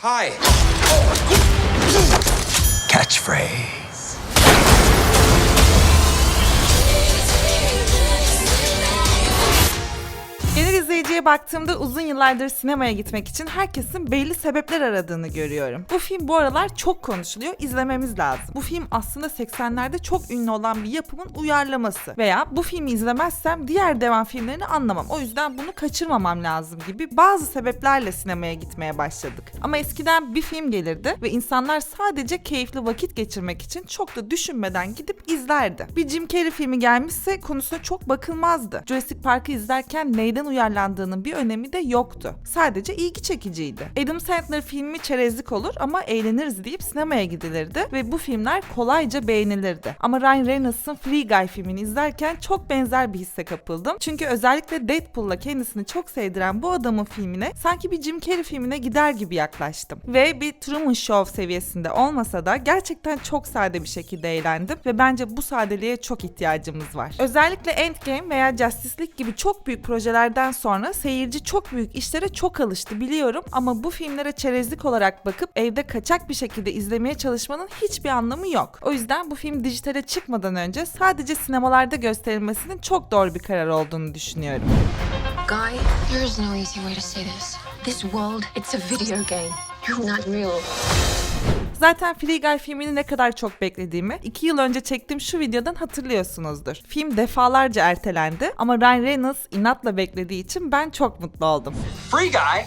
Hi. Catchphrase. Genel izleyiciye baktığımda uzun yıllardır sinemaya gitmek için herkesin belli sebepler aradığını görüyorum. Bu film bu aralar çok konuşuluyor, izlememiz lazım. Bu film aslında 80'lerde çok ünlü olan bir yapımın uyarlaması. Veya bu filmi izlemezsem diğer devam filmlerini anlamam. O yüzden bunu kaçırmamam lazım gibi bazı sebeplerle sinemaya gitmeye başladık. Ama eskiden bir film gelirdi ve insanlar sadece keyifli vakit geçirmek için çok da düşünmeden gidip izlerdi. Bir Jim Carrey filmi gelmişse konusuna çok bakılmazdı. Jurassic Park'ı izlerken neyden uyarlandığının bir önemi de yoktu. Sadece ilgi çekiciydi. Adam Sandler filmi çerezlik olur ama eğleniriz deyip sinemaya gidilirdi ve bu filmler kolayca beğenilirdi. Ama Ryan Reynolds'ın Free Guy filmini izlerken çok benzer bir hisse kapıldım. Çünkü özellikle Deadpool'la kendisini çok sevdiren bu adamın filmine sanki bir Jim Carrey filmine gider gibi yaklaştım. Ve bir Truman Show seviyesinde olmasa da gerçekten çok sade bir şekilde eğlendim ve bence bu sadeliğe çok ihtiyacımız var. Özellikle Endgame veya Justice League gibi çok büyük projelerden sonra seyirci çok büyük işlere çok alıştı biliyorum ama bu filmlere çerezlik olarak bakıp evde kaçak bir şekilde izlemeye çalışmanın hiçbir anlamı yok. O yüzden bu film dijitale çıkmadan önce sadece sinemalarda gösterilmesinin çok doğru bir karar olduğunu düşünüyorum. Guy, there is no easy way to say this. This world, it's a video game. You're not real. Zaten Free Guy filmini ne kadar çok beklediğimi 2 yıl önce çektiğim şu videodan hatırlıyorsunuzdur. Film defalarca ertelendi ama Ryan Reynolds inatla beklediği için ben çok mutlu oldum. Free guy.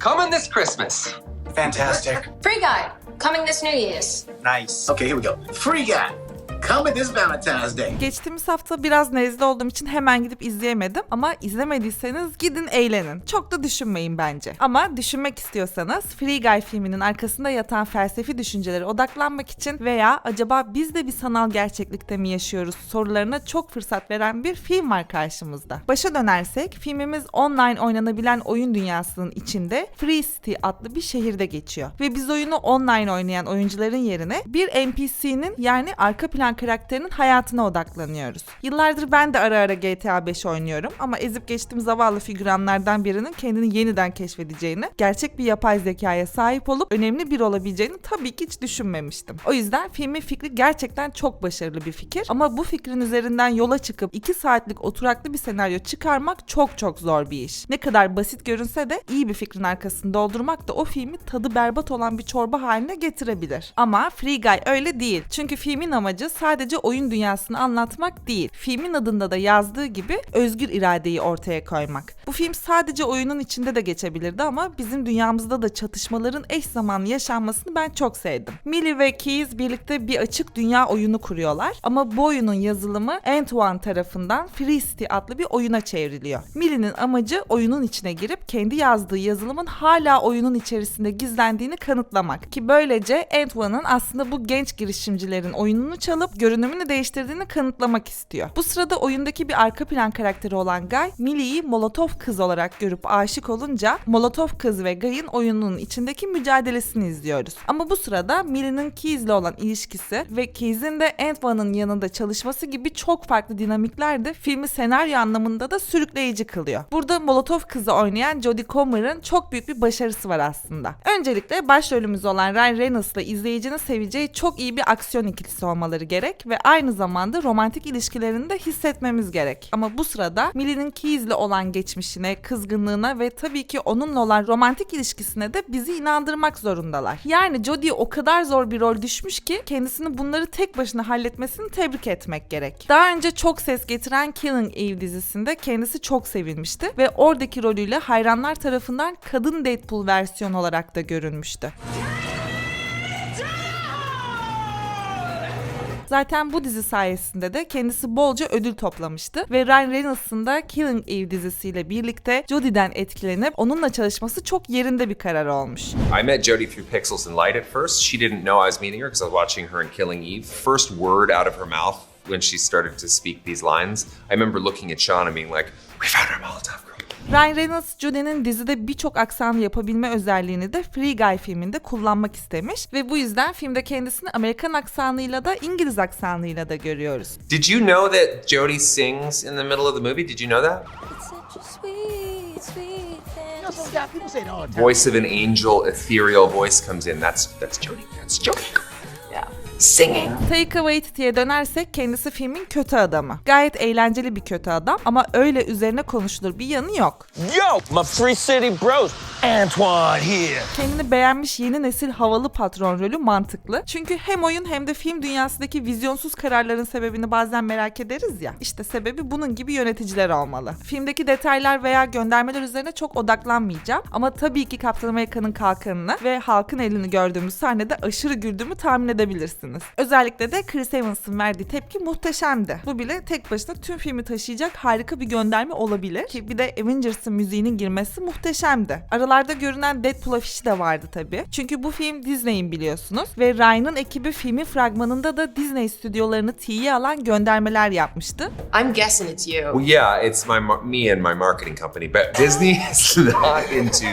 Coming this Christmas. Fantastic. Free Guy, coming this New Year's. Nice. Okay, here we go. Free guy. Coming this Valentine's Day. Geçtiğimiz hafta biraz nezle olduğum için hemen gidip izleyemedim ama izlemediyseniz gidin eğlenin. Çok da düşünmeyin bence. Ama düşünmek istiyorsanız Free Guy filminin arkasında yatan felsefi düşüncelere odaklanmak için veya acaba biz de bir sanal gerçeklikte mi yaşıyoruz sorularına çok fırsat veren bir film var karşımızda. Başa dönersek filmimiz online oynanabilen oyun dünyasının içinde Free City adlı bir şehirde geçiyor. Ve biz oyunu online oynayan oyuncuların yerine bir NPC'nin yani arka plan karakterinin hayatına odaklanıyoruz. Yıllardır ben de ara ara GTA 5 oynuyorum ama ezip geçtiğim zavallı figüranlardan birinin kendini yeniden keşfedeceğini, gerçek bir yapay zekaya sahip olup önemli bir olabileceğini tabii ki hiç düşünmemiştim. O yüzden filmin fikri gerçekten çok başarılı bir fikir ama bu fikrin üzerinden yola çıkıp 2 saatlik oturaklı bir senaryo çıkarmak çok çok zor bir iş. Ne kadar basit görünse de iyi bir fikrin arkasını doldurmak da o filmi tadı berbat olan bir çorba haline getirebilir. Ama Free Guy öyle değil. Çünkü filmin amacı sadece oyun dünyasını anlatmak değil. Filmin adında da yazdığı gibi özgür iradeyi ortaya koymak. Bu film sadece oyunun içinde de geçebilirdi ama bizim dünyamızda da çatışmaların eş zamanlı yaşanmasını ben çok sevdim. Millie ve Keys birlikte bir açık dünya oyunu kuruyorlar ama bu oyunun yazılımı Antoine tarafından Free City adlı bir oyuna çevriliyor. Millie'nin amacı oyunun içine girip kendi yazdığı yazılımın hala oyunun içerisinde gizlendiğini kanıtlamak ki böylece Antoine'ın aslında bu genç girişimcilerin oyununu çalıp görünümünü değiştirdiğini kanıtlamak istiyor. Bu sırada oyundaki bir arka plan karakteri olan Guy, Millie'yi Molotov kız olarak görüp aşık olunca Molotov kız ve Guy'ın oyunun içindeki mücadelesini izliyoruz. Ama bu sırada Millie'nin Keys'le olan ilişkisi ve Keys'in de Antoine'ın yanında çalışması gibi çok farklı dinamikler de filmi senaryo anlamında da sürükleyici kılıyor. Burada Molotov kızı oynayan Jodie Comer'ın çok büyük bir başarısı var aslında. Öncelikle başrolümüz olan Ryan Reynolds'la izleyicinin seveceği çok iyi bir aksiyon ikilisi olmaları gerek ve aynı zamanda romantik ilişkilerini de hissetmemiz gerek. Ama bu sırada Millie'nin Keys'le olan geçmişine, kızgınlığına ve tabii ki onunla olan romantik ilişkisine de bizi inandırmak zorundalar. Yani Jodie o kadar zor bir rol düşmüş ki kendisini bunları tek başına halletmesini tebrik etmek gerek. Daha önce çok ses getiren Killing Eve dizisinde kendisi çok sevilmişti ve oradaki rolüyle hayranlar tarafından kadın Deadpool versiyonu olarak da görünmüştü. Zaten bu dizi sayesinde de kendisi bolca ödül toplamıştı ve Ryan Reynolds'ın da Killing Eve dizisiyle birlikte Jodie'den etkilenip onunla çalışması çok yerinde bir karar olmuş. I met Jodie through Pixels and Light at first. She didn't know I was meeting her because I was watching her in Killing Eve. First word out of her mouth when she started to speak these lines, I remember looking at Sean and being like, "We found our Molotov girl." Ryan Reynolds, Jodie'nin dizide birçok aksan yapabilme özelliğini de Free Guy filminde kullanmak istemiş ve bu yüzden filmde kendisini Amerikan aksanıyla da İngiliz aksanıyla da görüyoruz. Did you know that Jodie sings in the middle of the movie? Did you know that? Voice of an angel, ethereal voice comes in. That's that's Jodie. That's Jodie. Singing. Taika Waititi'ye dönersek kendisi filmin kötü adamı. Gayet eğlenceli bir kötü adam ama öyle üzerine konuşulur bir yanı yok. Yo, my Free City bros. Antoine here. Kendini beğenmiş yeni nesil havalı patron rolü mantıklı. Çünkü hem oyun hem de film dünyasındaki vizyonsuz kararların sebebini bazen merak ederiz ya. İşte sebebi bunun gibi yöneticiler olmalı. Filmdeki detaylar veya göndermeler üzerine çok odaklanmayacağım. Ama tabii ki Kaptan Amerika'nın kalkanını ve halkın elini gördüğümüz sahnede aşırı güldüğümü tahmin edebilirsiniz. Özellikle de Chris Evans'ın verdiği tepki muhteşemdi. Bu bile tek başına tüm filmi taşıyacak harika bir gönderme olabilir. Ki bir de Avengers'ın müziğinin girmesi muhteşemdi. Aralarda görünen Deadpool afişi de vardı tabii. Çünkü bu film Disney'in biliyorsunuz ve Ryan'ın ekibi filmin fragmanında da Disney stüdyolarını tiye alan göndermeler yapmıştı. I'm guessing it's you. Well, yeah, it's my me and my marketing company, but Disney is not into,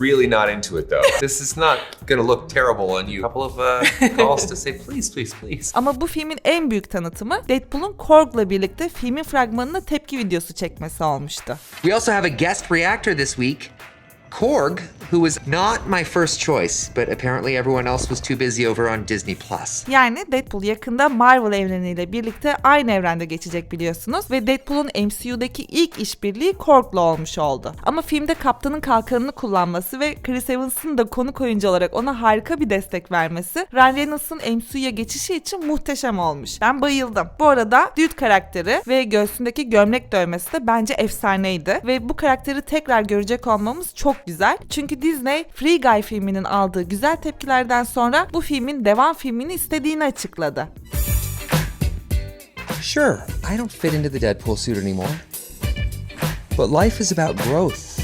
really not into it though. This is not gonna look terrible on you. A couple of uh, calls to say please, please, please. Ama bu filmin en büyük tanıtımı Deadpool'un Korg'la birlikte filmin fragmanına tepki videosu çekmesi olmuştu. We also have a guest reactor this week. Korg, who was not my first choice, but apparently everyone else was too busy over on Disney Plus. Yani Deadpool yakında Marvel evreniyle birlikte aynı evrende geçecek biliyorsunuz ve Deadpool'un MCU'daki ilk işbirliği Korg'la olmuş oldu. Ama filmde kaptanın kalkanını kullanması ve Chris Evans'ın da konuk oyuncu olarak ona harika bir destek vermesi Ryan Reynolds'ın MCU'ya geçişi için muhteşem olmuş. Ben bayıldım. Bu arada Dude karakteri ve göğsündeki gömlek dövmesi de bence efsaneydi ve bu karakteri tekrar görecek olmamız çok güzel. Çünkü Disney Free Guy filminin aldığı güzel tepkilerden sonra bu filmin devam filmini istediğini açıkladı. Sure, I don't fit into the Deadpool suit anymore. But life is about growth.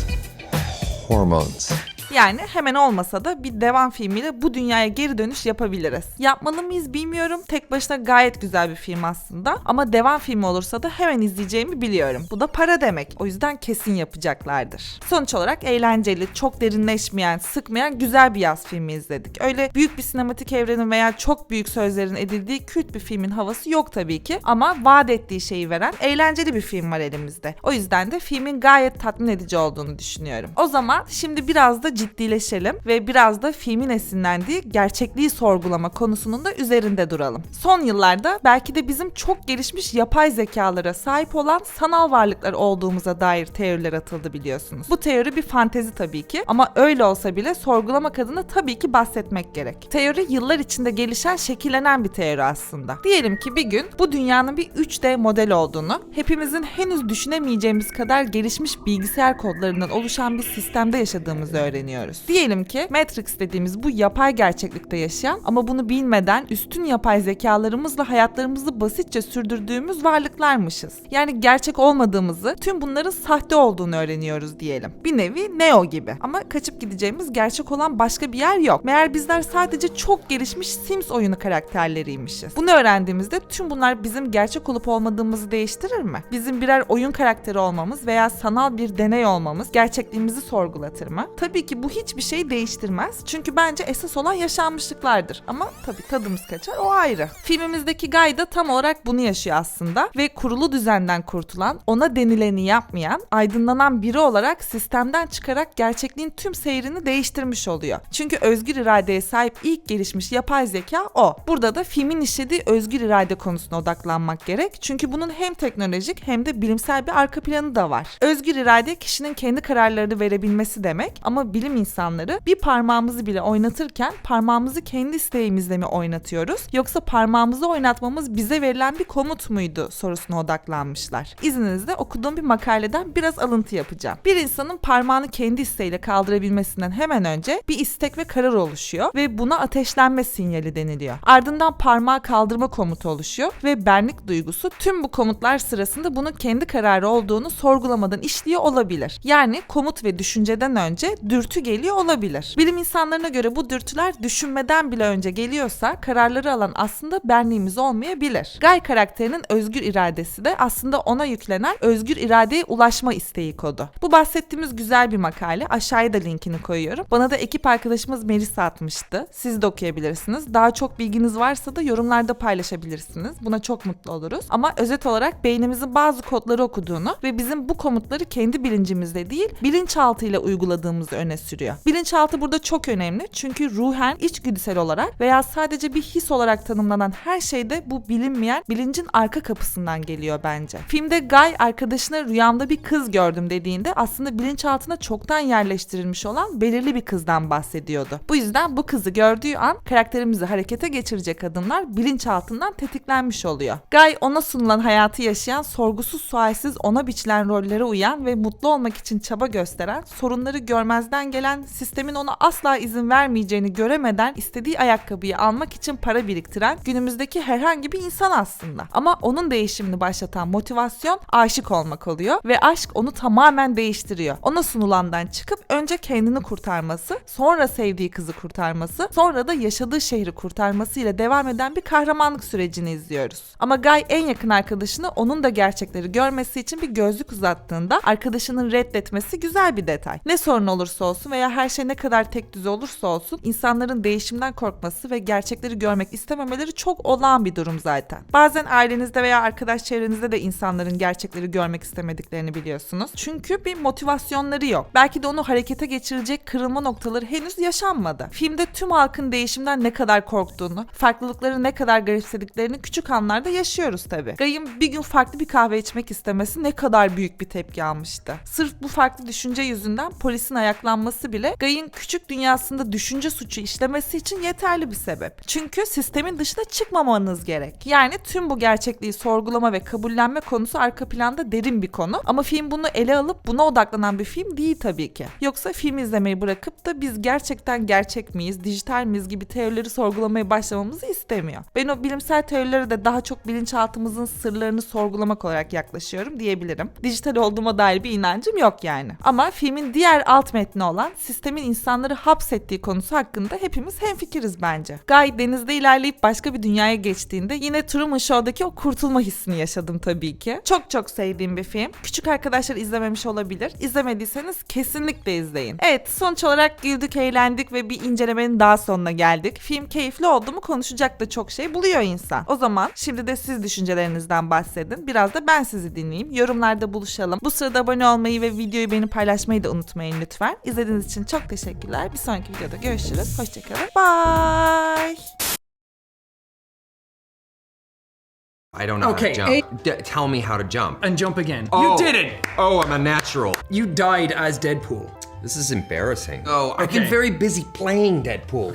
Hormones. Yani hemen olmasa da bir devam filmiyle bu dünyaya geri dönüş yapabiliriz. Yapmalı mıyız bilmiyorum. Tek başına gayet güzel bir film aslında. Ama devam filmi olursa da hemen izleyeceğimi biliyorum. Bu da para demek. O yüzden kesin yapacaklardır. Sonuç olarak eğlenceli, çok derinleşmeyen, sıkmayan güzel bir yaz filmi izledik. Öyle büyük bir sinematik evrenin veya çok büyük sözlerin edildiği kült bir filmin havası yok tabii ki. Ama vaat ettiği şeyi veren eğlenceli bir film var elimizde. O yüzden de filmin gayet tatmin edici olduğunu düşünüyorum. O zaman şimdi biraz da ciddileşelim ve biraz da filmin esinlendiği gerçekliği sorgulama konusunun da üzerinde duralım. Son yıllarda belki de bizim çok gelişmiş yapay zekalara sahip olan sanal varlıklar olduğumuza dair teoriler atıldı biliyorsunuz. Bu teori bir fantezi tabii ki ama öyle olsa bile sorgulamak adına tabii ki bahsetmek gerek. Teori yıllar içinde gelişen, şekillenen bir teori aslında. Diyelim ki bir gün bu dünyanın bir 3D model olduğunu, hepimizin henüz düşünemeyeceğimiz kadar gelişmiş bilgisayar kodlarından oluşan bir sistemde yaşadığımızı öğreniyoruz. Diyelim ki Matrix dediğimiz bu yapay gerçeklikte yaşayan ama bunu bilmeden üstün yapay zekalarımızla hayatlarımızı basitçe sürdürdüğümüz varlıklarmışız. Yani gerçek olmadığımızı, tüm bunların sahte olduğunu öğreniyoruz diyelim. Bir nevi Neo gibi. Ama kaçıp gideceğimiz gerçek olan başka bir yer yok. Meğer bizler sadece çok gelişmiş Sims oyunu karakterleriymişiz. Bunu öğrendiğimizde tüm bunlar bizim gerçek olup olmadığımızı değiştirir mi? Bizim birer oyun karakteri olmamız veya sanal bir deney olmamız gerçekliğimizi sorgulatır mı? Tabii ki bu hiçbir şey değiştirmez. Çünkü bence esas olan yaşanmışlıklardır. Ama tabii tadımız kaçar o ayrı. Filmimizdeki Guy da tam olarak bunu yaşıyor aslında ve kurulu düzenden kurtulan, ona denileni yapmayan, aydınlanan biri olarak sistemden çıkarak gerçekliğin tüm seyrini değiştirmiş oluyor. Çünkü özgür iradeye sahip ilk gelişmiş yapay zeka o. Burada da filmin işlediği özgür irade konusuna odaklanmak gerek. Çünkü bunun hem teknolojik hem de bilimsel bir arka planı da var. Özgür irade kişinin kendi kararlarını verebilmesi demek ama bilim insanları bir parmağımızı bile oynatırken parmağımızı kendi isteğimizle mi oynatıyoruz yoksa parmağımızı oynatmamız bize verilen bir komut muydu sorusuna odaklanmışlar. İzninizle okuduğum bir makaleden biraz alıntı yapacağım. Bir insanın parmağını kendi isteğiyle kaldırabilmesinden hemen önce bir istek ve karar oluşuyor ve buna ateşlenme sinyali deniliyor. Ardından parmağı kaldırma komutu oluşuyor ve benlik duygusu tüm bu komutlar sırasında bunun kendi kararı olduğunu sorgulamadan işliyor olabilir. Yani komut ve düşünceden önce dürtü dürtü geliyor olabilir. Bilim insanlarına göre bu dürtüler düşünmeden bile önce geliyorsa kararları alan aslında benliğimiz olmayabilir. Guy karakterinin özgür iradesi de aslında ona yüklenen özgür iradeye ulaşma isteği kodu. Bu bahsettiğimiz güzel bir makale. Aşağıya da linkini koyuyorum. Bana da ekip arkadaşımız Melisa atmıştı. Siz de okuyabilirsiniz. Daha çok bilginiz varsa da yorumlarda paylaşabilirsiniz. Buna çok mutlu oluruz. Ama özet olarak beynimizin bazı kodları okuduğunu ve bizim bu komutları kendi bilincimizle değil bilinçaltıyla uyguladığımızı öne sürüyor. Bilinçaltı burada çok önemli çünkü ruhen içgüdüsel olarak veya sadece bir his olarak tanımlanan her şeyde bu bilinmeyen bilincin arka kapısından geliyor bence. Filmde Guy arkadaşına rüyamda bir kız gördüm dediğinde aslında bilinçaltına çoktan yerleştirilmiş olan belirli bir kızdan bahsediyordu. Bu yüzden bu kızı gördüğü an karakterimizi harekete geçirecek adımlar bilinçaltından tetiklenmiş oluyor. Guy ona sunulan hayatı yaşayan, sorgusuz sualsiz ona biçilen rollere uyan ve mutlu olmak için çaba gösteren, sorunları görmezden gelen, sistemin ona asla izin vermeyeceğini göremeden istediği ayakkabıyı almak için para biriktiren günümüzdeki herhangi bir insan aslında. Ama onun değişimini başlatan motivasyon aşık olmak oluyor ve aşk onu tamamen değiştiriyor. Ona sunulandan çıkıp önce kendini kurtarması, sonra sevdiği kızı kurtarması, sonra da yaşadığı şehri kurtarması ile devam eden bir kahramanlık sürecini izliyoruz. Ama Guy en yakın arkadaşını onun da gerçekleri görmesi için bir gözlük uzattığında arkadaşının reddetmesi güzel bir detay. Ne sorun olursa olsun veya her şey ne kadar tek düze olursa olsun insanların değişimden korkması ve gerçekleri görmek istememeleri çok olağan bir durum zaten. Bazen ailenizde veya arkadaş çevrenizde de insanların gerçekleri görmek istemediklerini biliyorsunuz. Çünkü bir motivasyonları yok. Belki de onu harekete geçirecek kırılma noktaları henüz yaşanmadı. Filmde tüm halkın değişimden ne kadar korktuğunu, farklılıkları ne kadar garipsediklerini küçük anlarda yaşıyoruz tabii. Gay'ın bir gün farklı bir kahve içmek istemesi ne kadar büyük bir tepki almıştı. Sırf bu farklı düşünce yüzünden polisin ayaklanması bile Gay'ın küçük dünyasında düşünce suçu işlemesi için yeterli bir sebep. Çünkü sistemin dışına çıkmamanız gerek. Yani tüm bu gerçekliği sorgulama ve kabullenme konusu arka planda derin bir konu. Ama film bunu ele alıp buna odaklanan bir film değil tabii ki. Yoksa film izlemeyi bırakıp da biz gerçekten gerçek miyiz, dijital miyiz gibi teorileri sorgulamaya başlamamızı istemiyor. Ben o bilimsel teorilere de daha çok bilinçaltımızın sırlarını sorgulamak olarak yaklaşıyorum diyebilirim. Dijital olduğuma dair bir inancım yok yani. Ama filmin diğer alt metni olan sistemin insanları hapsettiği konusu hakkında hepimiz hemfikiriz bence. Guy denizde ilerleyip başka bir dünyaya geçtiğinde yine Truman Show'daki o kurtulma hissini yaşadım tabii ki. Çok çok sevdiğim bir film. Küçük arkadaşlar izlememiş olabilir. İzlemediyseniz kesinlikle izleyin. Evet sonuç olarak güldük, eğlendik ve bir incelemenin daha sonuna geldik. Film keyifli oldu mu konuşacak da çok şey buluyor insan. O zaman şimdi de siz düşüncelerinizden bahsedin. Biraz da ben sizi dinleyeyim. Yorumlarda buluşalım. Bu sırada abone olmayı ve videoyu beğenip paylaşmayı da unutmayın lütfen. İzlediğiniz için çok teşekkürler. Bir sonraki videoda görüşürüz. Hoşçakalın. Bye. I don't know Okay, how to jump. D- tell me how to jump. And jump again. Oh. You did it! Oh, I'm a natural. You died as Deadpool. This is embarrassing. Oh, I've been Okay. very busy playing Deadpool.